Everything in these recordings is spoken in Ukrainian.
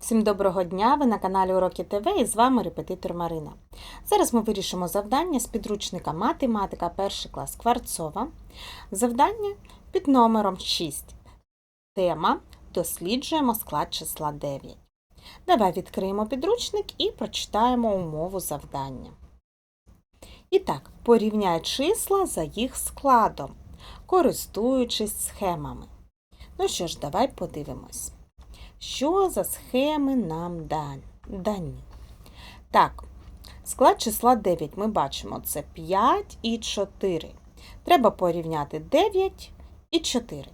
Всім доброго дня! Ви на каналі Уроки ТВ і з вами репетитор Марина. Зараз ми вирішимо завдання з підручника Математика, перший клас Кварцова. Завдання під номером 6. Тема Досліджуємо склад числа 9. Давай відкриємо підручник і прочитаємо умову завдання. І так, порівняй числа за їх складом, користуючись схемами. Ну що ж, давай подивимось. Що за схеми нам дані? Так, склад числа 9 ми бачимо це 5 і 4. Треба порівняти 9 і 4.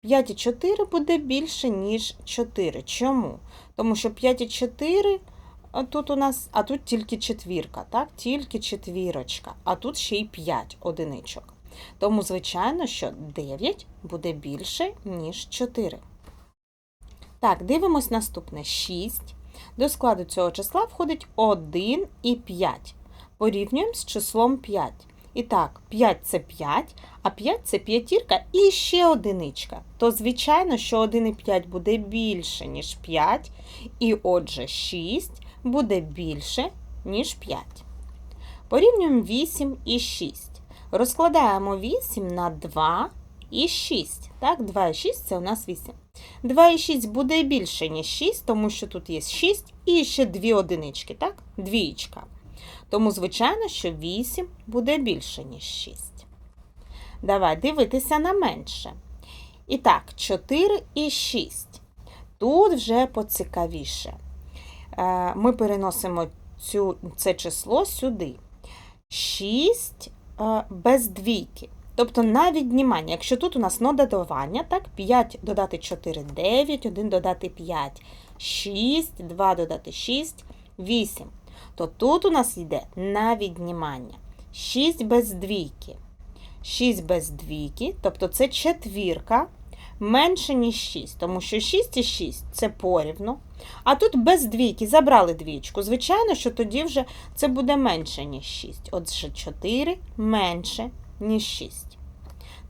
5 і 4 буде більше, ніж 4. Чому? Тому що 5 і 4 тут у нас, а тут тільки четвірка, так? Тільки четвірочка, а тут ще й 5 одиничок. Тому, звичайно, що 9 буде більше, ніж 4. Так, дивимось наступне 6. До складу цього числа входить 1 і 5. Порівнюємо з числом 5. І так, 5 це 5, а 5 це п'ятірка і ще одиничка. То, звичайно, що 1 і 5 буде більше, ніж 5, і отже 6 буде більше, ніж 5. Порівнюємо 8 і 6. Розкладаємо 8 на 2 і 6. Так, 2 і 6 це у нас 8. 2 і 6 буде більше, ніж 6, тому що тут є 6 і ще дві одинички, так? Двієчка. Тому, звичайно, що 8 буде більше, ніж 6. Давай дивитися на менше. І так, 4 і 6. Тут вже поцікавіше. Е, Ми переносимо цю, це число сюди. 6 е, без двійки. Тобто на віднімання, якщо тут у нас на так, 5 додати 4 – 9, 1 додати 5 – 6, 2 додати 6 – 8. То тут у нас йде на віднімання. 6 без двійки. 6 без двійки, тобто це четвірка, менше, ніж 6, тому що 6 і 6 – це порівну. А тут без двійки забрали двічку. Звичайно, що тоді вже це буде менше, ніж 6. Отже, 4 менше, ніж 6.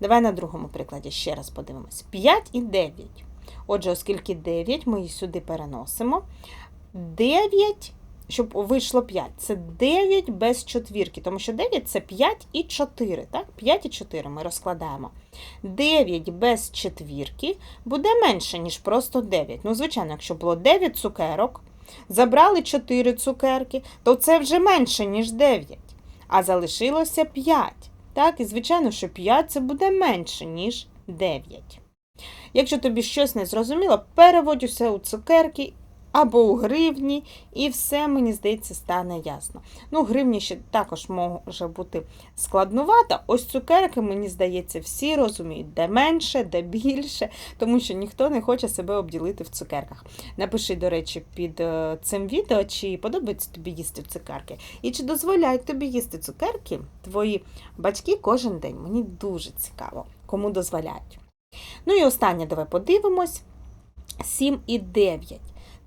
Давай на другому прикладі ще раз подивимось. 5 і 9. Отже, оскільки 9, ми її сюди переносимо. 9, щоб вийшло 5, це 9 без четвірки, тому що 9 це 5 і 4. Так? 5 і 4 ми розкладаємо. 9 без четвірки буде менше, ніж просто 9. Ну, звичайно, якщо було 9 цукерок, забрали 4 цукерки, то це вже менше, ніж 9. А залишилося 5. Так, і звичайно, що 5 це буде менше, ніж 9. Якщо тобі щось не зрозуміло, переводь усе у цукерки або у гривні, і все, мені здається, стане ясно. Ну, гривні ще також може бути складнувато. Ось цукерки, мені здається, всі розуміють, де менше, де більше, тому що ніхто не хоче себе обділити в цукерках. Напиши, до речі, під е, цим відео, чи подобається тобі їсти цукерки, і чи дозволяють тобі їсти цукерки твої батьки кожен день. Мені дуже цікаво, кому дозволяють. Ну і останнє, давай подивимось. 7 і 9.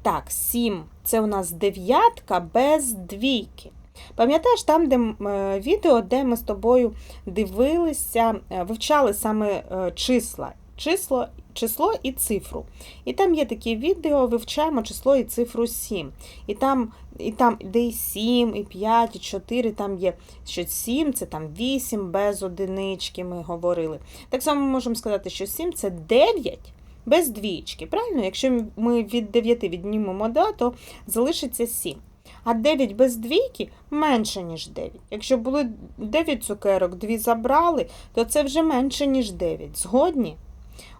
Так, 7 це у нас дев'ятка без двійки. Пам'ятаєш там, де е, відео, де ми з тобою дивилися, е, вивчали саме е, числа, число, число і цифру. І там є такі відео, вивчаємо число і цифру 7. І там, і там де і 7, і 5, і 4, там є що 7, це там 8 без одинички, ми говорили. Так само ми можемо сказати, що 7 це 9 без двічки. Правильно? Якщо ми від 9 віднімемо 2, то залишиться 7. А 9 без двійки менше, ніж 9. Якщо були 9 цукерок, 2 забрали, то це вже менше, ніж 9. Згодні?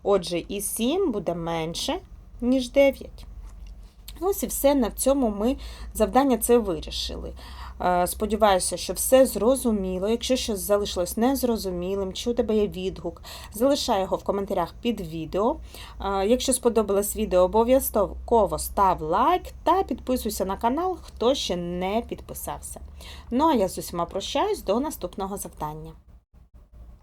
Отже, і 7 буде менше, ніж 9. Ось і все на цьому ми завдання це вирішили. Е, Сподіваюся, що все зрозуміло. Якщо щось залишилось незрозумілим, чи у тебе є відгук, залишай його в коментарях під відео. Е, Якщо сподобалось відео, обов'язково став лайк та підписуйся на канал, хто ще не підписався. Ну а я з усіма прощаюсь до наступного завдання.